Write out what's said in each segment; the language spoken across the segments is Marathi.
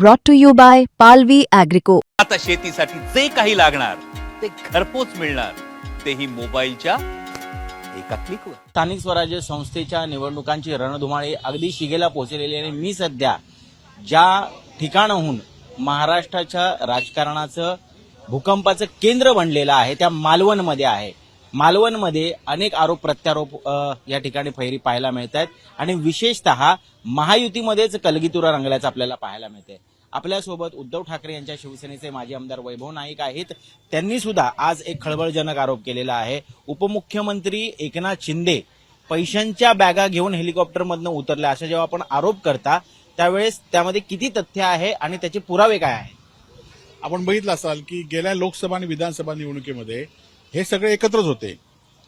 brought to you by Palvi Agrico. आता शेतीसाठी जे काही लागणार ते घरपोच मिळणार. तेही मोबाईलच्या एका क्लिकवर स्थानिक स्वराज्य संस्थेच्या निवडणुकांची रणधुमाळी अगदी शिगेला पोहोचलेली आहे आणि मी सध्या ज्या ठिकाणाहून महाराष्ट्राच्या राजकारणाचं भूकंपाचं केंद्र बनलेलं आहे त्या मालवणमध्ये आहे. मालवणमध्ये अनेक आरोप प्रत्यारोप या ठिकाणी फैरी पाहायला मिळत आहेत आणि विशेषतः महायुतीमध्येच कलगीतुरा रंगल्याचं आपल्याला पाहायला मिळते आपल्यासोबत उद्धव ठाकरे यांच्या शिवसेनेचे माजी आमदार वैभव नाईक आहेत. त्यांनी सुद्धा आज एक खळबळजनक आरोप केलेला आहे. उपमुख्यमंत्री एकनाथ शिंदे पैशांच्या बॅगा घेऊन हेलिकॉप्टरमधनं उतरल्या असा जेव्हा आपण आरोप करता त्यावेळेस त्यामध्ये किती तथ्य आहे आणि त्याचे पुरावे काय आहेत? आपण बघितलं असाल की गेल्या लोकसभा आणि विधानसभा निवडणुकीमध्ये हे सगळे एकत्रच होते.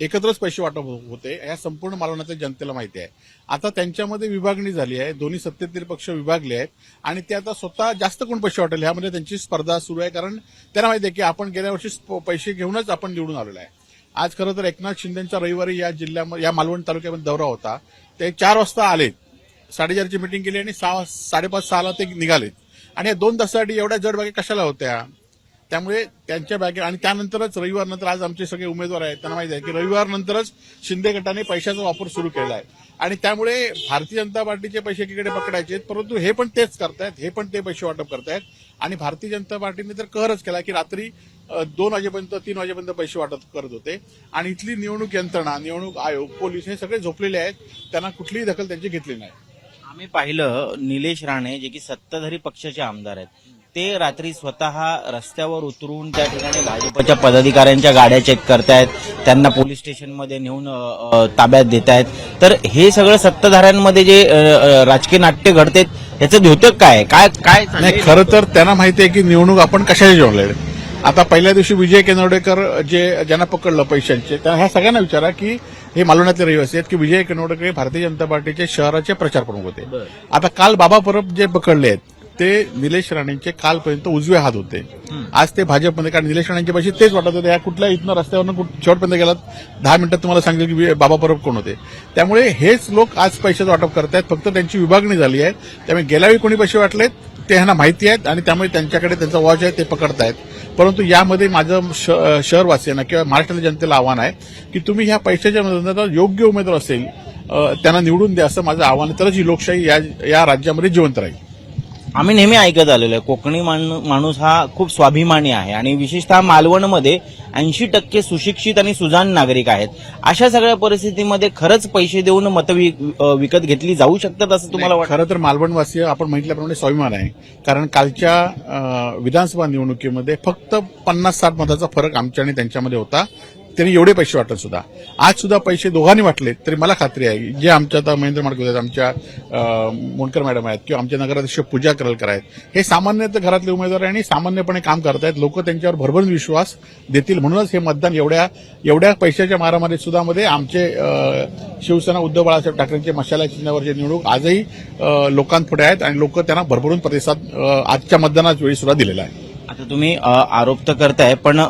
एकत्रच पैसे वाटप हो- होते. या संपूर्ण मालवणाच्या जनतेला माहिती आहे. आता त्यांच्यामध्ये विभागणी झाली आहे. दोन्ही सत्तेतील पक्ष विभागले आहेत. आणि ते आता स्वतः जास्त कोण पैसे वाटेल ह्यामध्ये त्यांची स्पर्धा सुरू आहे. कारण त्यांना माहिती आहे की आपण गेल्या वर्षी पैसे घेऊनच आपण निवडून आलेलो आहे. आज खरं तर एकनाथ शिंदेचा रविवारी या जिल्ह्यामध्ये या मालवण तालुक्यामध्ये दौरा होता. ते चार वाजता आलेत. साडेचारची मिटिंग केली आणि सहा साडेपाच सहाला ते निघालेत. आणि या दोन तासासाठी एवढ्या जडबागे कशाला होत्या? त्यामुळे त्यांच्या बॅगे आणि त्यानंतरच रविवार नंतर आज आमचे सगळे उमेदवार आहेत त्यांना माहिती आहे की रविवार नंतरच शिंदे गटाने पैशाचा वापर सुरू केला आहे. आणि त्यामुळे भारतीय जनता पार्टीचे पैसे एकीकडे पकडायचे आहेत, परंतु हे पण तेच करतायत हे पण ते पैसे वाटप करतायत. आणि भारतीय जनता पार्टीने तर कहरच केला की रात्री दोन वाजेपर्यंत तीन वाजेपर्यंत पैसे वाटप करत होते. आणि इथली निवडणूक यंत्रणा निवडणूक आयोग पोलीस हे सगळे झोपलेले आहेत त्यांना कुठलीही दखल त्यांची घेतली नाही. आम्ही पाहिलं निलेश राणे जे की सत्ताधारी पक्षाचे आमदार आहेत ते रात्री स्वतः रस्त्यावर उतरून त्या ठिकाणी भाजपच्या पदाधिकाऱ्यांच्या गाड्या चेक करतायत. त्यांना पोलीस स्टेशनमध्ये नेऊन ताब्यात देत आहेत तर हे सगळं सत्ताधाऱ्यांमध्ये जे राजकीय नाट्य घडते ह्याचं द्योतक काय? काय काय नाही खरं तर त्यांना माहिती आहे की निवडणूक आपण कशाची जेवले आता पहिल्या दिवशी विजय केनवडेकर जे ज्यांना पकडलं पैशांचे त्या ह्या सगळ्यांना विचारा की हे मालवण्यातले रहिवासी आहेत की विजय केनवडेकर हे भारतीय जनता पार्टीचे शहराचे प्रचार प्रमुख होते आता काल बाबा परब जे पकडले आहेत ते निलेश राणेंचे कालपर्यंत उजवे हात होते. आज ते भाजपमध्ये कारण निलेश राणेंच्या पाशी तेच वाटत होते या कुठल्या इथनं रस्त्यावरनं कुठ- शेवटपर्यंत गेलात? दहा मिनिटात तुम्हाला सांगेल की बाबा परब कोण होते. त्यामुळे हेच लोक आज पैशाचं वाटप करतायत फक्त त्यांची विभागणी झाली आहे. त्यामुळे गेल्यावेळी कोणी पैसे वाटलेत ते ह्यांना माहिती आहेत आणि त्यामुळे त्यांच्याकडे त्यांचा वॉच आहे ते पकडतायत. परंतु यामध्ये माझं श- शहरवासियांना किंवा महाराष्ट्रातल्या जनतेला आव्हान आहे की तुम्ही ह्या पैशाच्या मदतीनं योग्य उमेदवार असेल त्यांना निवडून द्या असं माझं आव्हान तरच ही लोकशाही या या राज्यामध्ये जिवंत राहील. आम्ही नेहमी ऐकत आलेलो आहे. कोकणी माणू- माणूस हा खूप स्वाभिमानी आहे आणि विशेषतः मालवणमध्ये ऐंशी टक्के सुशिक्षित आणि सुजाण नागरिक आहेत. अशा सगळ्या परिस्थितीमध्ये खरंच पैसे देऊन मतं विकत घेतली जाऊ शकतात असं तुम्हाला वाटतं? खरं तर मालवणवासी आपण म्हटल्याप्रमाणे स्वाभिमान आहे. कारण कालच्या विधानसभा निवडणुकीमध्ये फक्त पन्नास साठ मताचा फरक आमच्या आणि त्यांच्यामध्ये होता. त्यांनी एवढे पैसे वाटत सुद्धा. आज सुद्धा पैसे दोघांनी वाटले तरी मला खात्री आहे जे आमच्या आता महेंद्र माडगुळे आहेत आमच्या अ, मॅडम आहेत किंवा आमच्या नगराध्यक्ष पूजा करलकर आहेत हे सामान्यतः घरातले उमेदवार आहे आणि सामान्यपणे काम करतायत. लोक त्यांच्यावर भरभरून विश्वास देतील. म्हणूनच हे मतदान एवढ्या एवढ्या पैशाच्या मारामारी सुद्धा मध्ये आमचे शिवसेना उद्धव बाळासाहेब ठाकरेंचे मशाला चिन्हावरची निवडणूक आजही लोकांपुढे आहेत आणि लोक त्यांना भरभरून प्रतिसाद आजच्या मतदानाच वेळी सुद्धा दिलेला आहे. आता तुम्ही आरोप तर करताय पण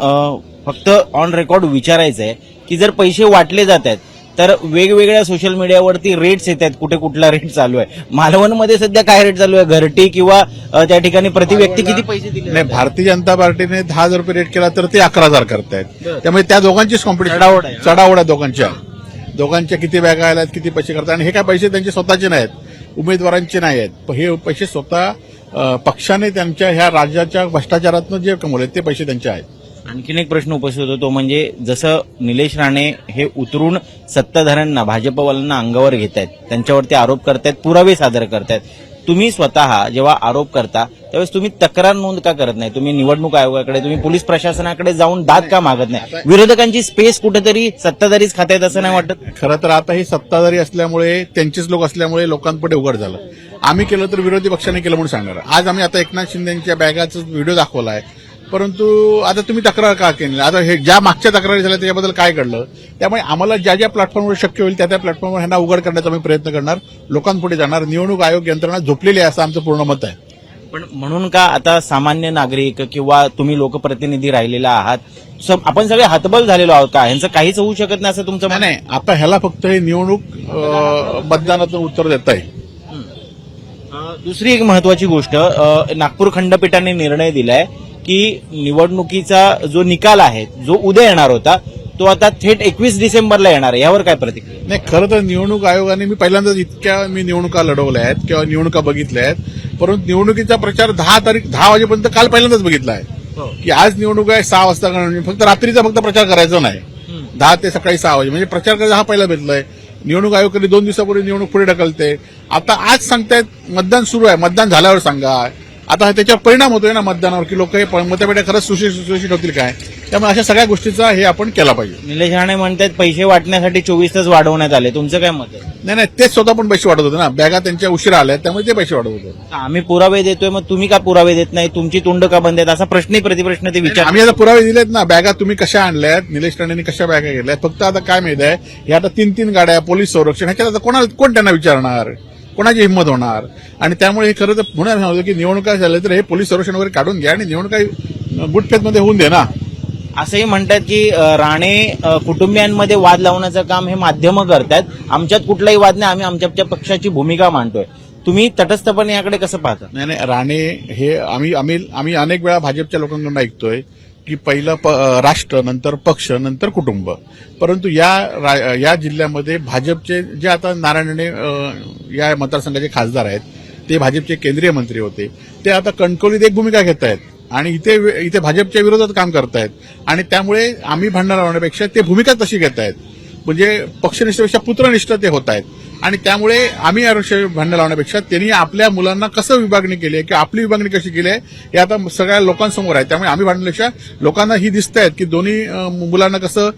फक्त ऑन रेकॉर्ड विचारायचं आहे की जर पैसे वाटले जात आहेत तर वेगवेगळ्या सोशल मीडियावरती रेट्स येत आहेत कुठे कुठला रेट चालू आहे. मालवणमध्ये सध्या काय रेट चालू आहे? घरटी किंवा त्या ठिकाणी प्रति व्यक्ती किती पैसे दिले नाही भारतीय जनता पार्टीने दहा हजार रुपये रेट केला तर ते अकरा हजार करतायत. त्यामुळे त्या दोघांचीच कॉम्पिटिशन चढाओढ आहे. चढाओढ आहे दोघांच्या. दोघांच्या किती बॅगा आल्यात किती पैसे करतात आणि हे काय पैसे त्यांचे स्वतःचे नाहीत. उमेदवारांचे नाही आहेत हे पैसे स्वतः पक्षाने त्यांच्या ह्या राज्याच्या भ्रष्टाचारातनं जे कमवले ते पैसे त्यांचे आहेत. आणखीन एक प्रश्न उपस्थित होतो म्हणजे जसं निलेश राणे हे उतरून सत्ताधाऱ्यांना भाजपवाल्यांना अंगावर घेत आहेत त्यांच्यावरती आरोप करतायत पुरावे सादर करतायत. तुम्ही स्वतः जेव्हा आरोप करता त्यावेळेस तुम्ही तक्रार नोंद का करत नाही? तुम्ही निवडणूक आयोगाकडे तुम्ही पोलीस प्रशासनाकडे जाऊन दाद का मागत नाही? विरोधकांची स्पेस कुठेतरी सत्ताधारीच खात्यात असं नाही वाटत? खरं तर आता ही सत्ताधारी असल्यामुळे त्यांचेच लोक असल्यामुळे लोकांपुढे उघड झालं. आम्ही केलं तर विरोधी पक्षाने केलं म्हणून सांगणार. आज आम्ही आता एकनाथ शिंदेच्या बॅगाचा व्हिडिओ दाखवला आहे परंतु आता तुम्ही तक्रार का केली? आता हे ज्या मागच्या तक्रारी झाल्या त्याच्याबद्दल काय घडलं? त्यामुळे आम्हाला ज्या ज्या प्लॅटफॉर्मवर शक्य होईल त्या त्या प्लॅटफॉर्मवर ह्यांना उघड करण्याचा आम्ही प्रयत्न करणार. लोकांपुढे जाणार. निवडणूक आयोग यंत्रणा झोपलेली आहे असं आमचं पूर्ण मत आहे. पण म्हणून का आता सामान्य नागरिक किंवा तुम्ही लोकप्रतिनिधी राहिलेला आहात आपण सगळे हतबल झालेलो आहोत का? ह्यांचं काहीच होऊ शकत नाही असं तुमचं नाही आता ह्याला फक्त हे निवडणूक मतदानातून उत्तर देत अ, दुसरी एक महत्वाची गोष्ट नागपूर खंडपीठाने निर्णय दिलाय की निवडणुकीचा जो निकाल आहे जो उद्या येणार होता तो आता थेट एकवीस डिसेंबरला येणार आहे. यावर काय प्रतिक्रिया नाही खरं तर निवडणूक आयोगाने मी पहिल्यांदाच इतक्या मी निवडणुका लढवल्या आहेत किंवा निवडणुका बघितल्या आहेत. परंतु निवडणुकीचा प्रचार दहा तारीख दहा वाजेपर्यंत काल पहिल्यांदाच बघितला आहे. की आज निवडणूक आहे सहा वाजता करणार. फक्त रात्रीचा फक्त प्रचार करायचा नाही. दहा ते सकाळी सहा वाजे. म्हणजे प्रचार करायचा हा पहिला भेटलाय. निवडणूक आयोग कधी दोन दिवसापूर्वी निवडणूक पुढे ढकलते. आता आज सांगतायत मतदान सुरू आहे. मतदान झाल्यावर सांगा. आता त्याच्यावर परिणाम होतोय ना मतदानावर की लोक हे मतपेट्या खरंच सुशिक्षित होतील काय? त्यामुळे अशा सगळ्या गोष्टीचा हे आपण केला पाहिजे. निलेश राणे म्हणतात पैसे वाटण्यासाठी चोवीस तास वाढवण्यात आले. तुमचं काय मत आहे? नाही नाही तेच स्वतः पण पैसे वाढत होते ना. बॅगा त्यांच्या उशिरा आल्या त्यामुळे ते पैसे वाढत होते. आम्ही पुरावे देतोय मग तुम्ही का पुरावे देत नाही? तुमची तोंड का बंद आहेत? असा प्रश्नही प्रतिप्रश्न ते विचार आम्ही आता पुरावे दिलेत ना. बॅगा तुम्ही कशा आणल्यात? निलेश राणेंनी कशा बॅगा घेतल्यात? फक्त आता काय माहीत आहे हे आता तीन तीन गाड्या पोलीस संरक्षण ह्याच्यात आता कोणाला कोण त्यांना विचारणार? कोणाची हिंमत होणार? आणि त्यामुळे हे खरं तर पुन्हा सांगतो की निवडणुका झाल्या तर हे पोलीस संरक्षण वगैरे काढून घ्या आणि निवडणुका गुटफेतमध्ये होऊन दे ना. असंही म्हणतात की राणे कुटुंबियांमध्ये वाद लावण्याचं काम हे माध्यमं करतात आमच्यात कुठलाही वाद नाही आम्ही आमच्या आमच्या पक्षाची भूमिका मांडतोय. तुम्ही तटस्थपणे याकडे कसं पाहता? नाही नाही राणे हे आम्ही आम्ही आम्ही अनेक वेळा भाजपच्या लोकांकडून ऐकतोय. की पहिलं प- राष्ट्र नंतर पक्ष नंतर कुटुंब. परंतु या रा- या जिल्ह्यामध्ये भाजपचे जे आता नारायणने या मतदारसंघाचे खासदार आहेत ते भाजपचे केंद्रीय मंत्री होते. ते आता कणकवलीत एक भूमिका घेत आहेत आणि इथे इथे भाजपच्या विरोधात काम करतायत. आणि त्यामुळे आम्ही भांडणार होण्यापेक्षा ते भूमिका तशी घेत आहेत म्हणजे पक्षनिष्ठेपेक्षा पुत्रनिष्ठ ते होत आहेत आणि त्यामुळे आम्ही आरक्षण भांडण लावण्यापेक्षा त्यांनी आपल्या मुलांना कसं विभागणी केली आहे किंवा आपली विभागणी कशी केली आहे हे आता सगळ्या लोकांसमोर आहे. त्यामुळे आम्ही भांडण्यापेक्षा लोकांना ही दिसत आहेत की दोन्ही मुलांना कसं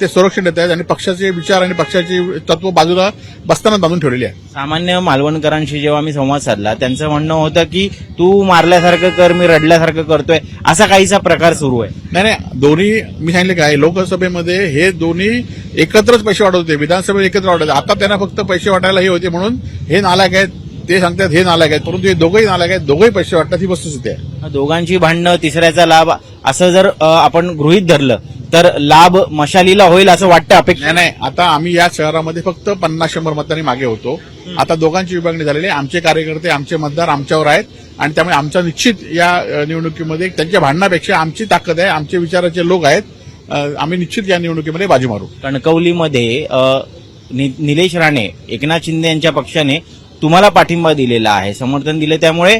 ते संरक्षण देत आहेत आणि पक्षाचे विचार आणि पक्षाची तत्व बाजूला बसताना बांधून ठेवलेली आहे. सामान्य मालवणकरांशी जेव्हा मी संवाद साधला त्यांचं म्हणणं होतं की तू मारल्यासारखं कर मी रडल्यासारखं करतोय असा काहीसा प्रकार सुरू आहे. नाही नाही दोन्ही मी सांगितले काय लोकसभेमध्ये हे दोन्ही एकत्रच पैसे वाढवत विधानसभेत एकत्र वाढवत. आता त्यांना फक्त पैसे वाटायला हे होते म्हणून हे नालायक आहेत ते सांगतात हे नालायक आहेत परंतु हे दोघंही नालायक आहेत दोघंही पैसे वाटतात ही वस्तुस्थिती आहे. दोघांची भांडणं तिसऱ्याचा लाभ असं जर आपण गृहीत धरलं तर लाभ मशालीला होईल असं वाटतं अपेक्षा नाही आता आम्ही या शहरामध्ये फक्त पन्नास शंभर मतांनी मागे होतो. आता दोघांची विभागणी झालेली आहे आमचे कार्यकर्ते आमचे मतदार आमच्यावर आहेत आणि त्यामुळे आमचा निश्चित या निवडणुकीमध्ये त्यांच्या भांडणापेक्षा आमची ताकद आहे आमचे विचाराचे लोक आहेत आम्ही निश्चित या निवडणुकीमध्ये बाजी मारू. कणकवलीमध्ये नि- निलेश राणे एकनाथ शिंदे यांच्या पक्षाने तुम्हाला पाठिंबा दिलेला आहे समर्थन दिले त्यामुळे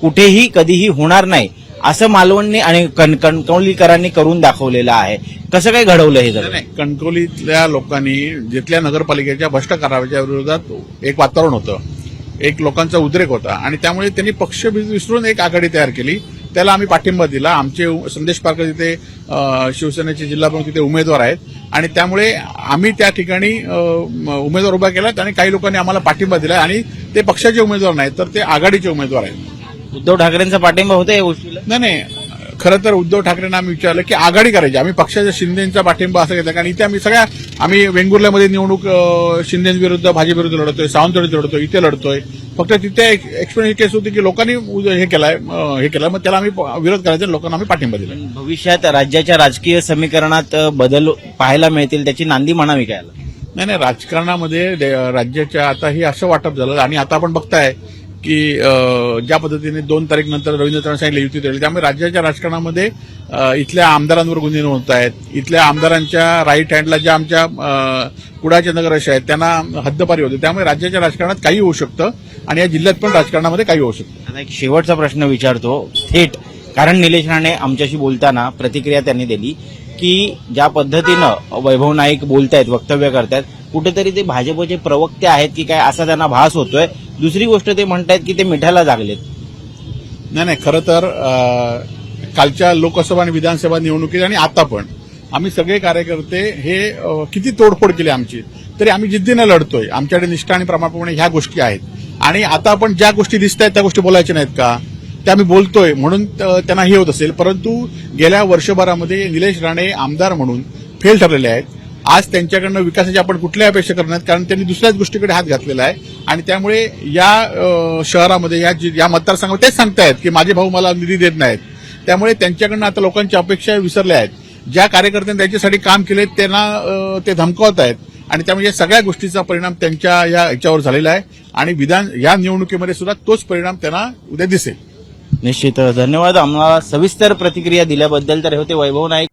कुठेही कधीही होणार नाही असं मालवणने आणि कण- कणकवलीकरांनी करून दाखवलेलं आहे. कसं काय घडवलं हे जर नाही कणकवलीतल्या लोकांनी जिथल्या नगरपालिकेच्या भ्रष्ट कारभाराच्या विरोधात एक वातावरण होतं एक लोकांचा उद्रेक होता आणि त्यामुळे त्यांनी पक्ष विसरून एक आघाडी तयार केली त्याला आम्ही पाठिंबा दिला. आमचे संदेश पारकर तिथे शिवसेनेचे जिल्हा प्रमुख तिथे उमेदवार आहेत. आणि त्यामुळे आम्ही त्या ठिकाणी उमेदवार उभा केलात आणि काही लोकांनी आम्हाला पाठिंबा दिला आणि ते पक्षाचे उमेदवार नाहीत तर ते आघाडीचे उमेदवार आहेत. उद्धव ठाकरेंचा पाठिंबा होता या गोष्टीला? नाही नाही. खरं तर उद्धव ठाकरेंना आम्ही विचारलं की आघाडी करायची. आम्ही पक्षाच्या शिंदेचा पाठिंबा असं घेतला. कारण इथे आम्ही सगळ्या आम्ही वेंगुर्ल्यामध्ये निवडणूक शिंदेविरुद्ध भाजपविरुद्ध लढतोय सावंतवाडीत लढतोय इथे लढतोय. फक्त तिथे एक्सपिरियन्स केस होती की लोकांनी हे केलाय हे केलं मग त्याला आम्ही विरोध करायचा लोकांना आम्ही पाठिंबा दिला भविष्यात राज्याच्या राजकीय समीकरणात बदल पाहायला मिळतील त्याची नांदी म्हणावी काय? नाही नाही राजकारणामध्ये राज्याच्या आता हे असं वाटप झालं आणि आता आपण बघताय की ज्या पद्धतीने दोन तारीख नंतर रवींद्र चव्हाण सांगितले युती दिली त्यामुळे राज्याच्या राजकारणामध्ये इथल्या आमदारांवर गुन्हे नोंदत आहेत. इथल्या आमदारांच्या राईट हँडला ज्या आमच्या अं, नगर अशा आहेत त्यांना हद्दपारी होते. त्यामुळे राज्याच्या राजकारणात काही होऊ शकतं आणि या जिल्ह्यात पण राजकारणामध्ये काही होऊ शकतं. आता एक शेवटचा प्रश्न विचारतो. थेट कारण निलेश राणे आमच्याशी बोलताना प्रतिक्रिया त्यांनी दिली की ज्या पद्धतीनं वैभव नाईक बोलतायत वक्तव्य करतायत कुठेतरी ते भाजपचे प्रवक्ते आहेत की काय असा त्यांना भास होतोय. दुसरी गोष्ट ते म्हणतायत की ते मिठाला जागलेत. नाही नाही खरं तर कालच्या लोकसभा आणि विधानसभा निवडणुकीत आणि आता पण आम्ही सगळे कार्यकर्ते हे किती तोडफोड केली आमची तरी आम्ही जिद्दीनं लढतोय. आमच्याकडे निष्ठा आणि प्रमाणप्रमाणे ह्या गोष्टी आहेत. आणि आता आपण ज्या गोष्टी दिसत आहेत त्या गोष्टी बोलायच्या नाहीत का? त्या आम्ही बोलतोय म्हणून त्यांना हे होत असेल. परंतु गेल्या वर्षभरामध्ये निलेश राणे आमदार म्हणून फेल ठरलेले आहेत. आज त्यांच्याकडनं विकासाची आपण कुठल्याही अपेक्षा करणार नाहीत कारण त्यांनी दुसऱ्याच गोष्टीकडे हात घातलेला आहे. आणि त्यामुळे या शहरामध्ये या जि- या मतदारसंघामध्ये तेच सांगतायत की माझे भाऊ मला निधी देत नाहीत. त्यामुळे त्यांच्याकडनं आता लोकांच्या अपेक्षा विसरल्या आहेत. ज्या कार्यकर्त्यांनी त्यांच्यासाठी काम केले त्यांना ते धमकावत आहेत. आणि त्यामुळे या सगळ्या गोष्टीचा परिणाम त्यांच्या या याच्यावर झालेला आहे. आणि विधान या निवडणुकीमध्ये सुद्धा तोच परिणाम त्यांना उद्या दिसेल. निश्चित धन्यवाद. आम्हाला सविस्तर प्रतिक्रिया दिल्याबद्दल तर हे होते वैभव नाईक.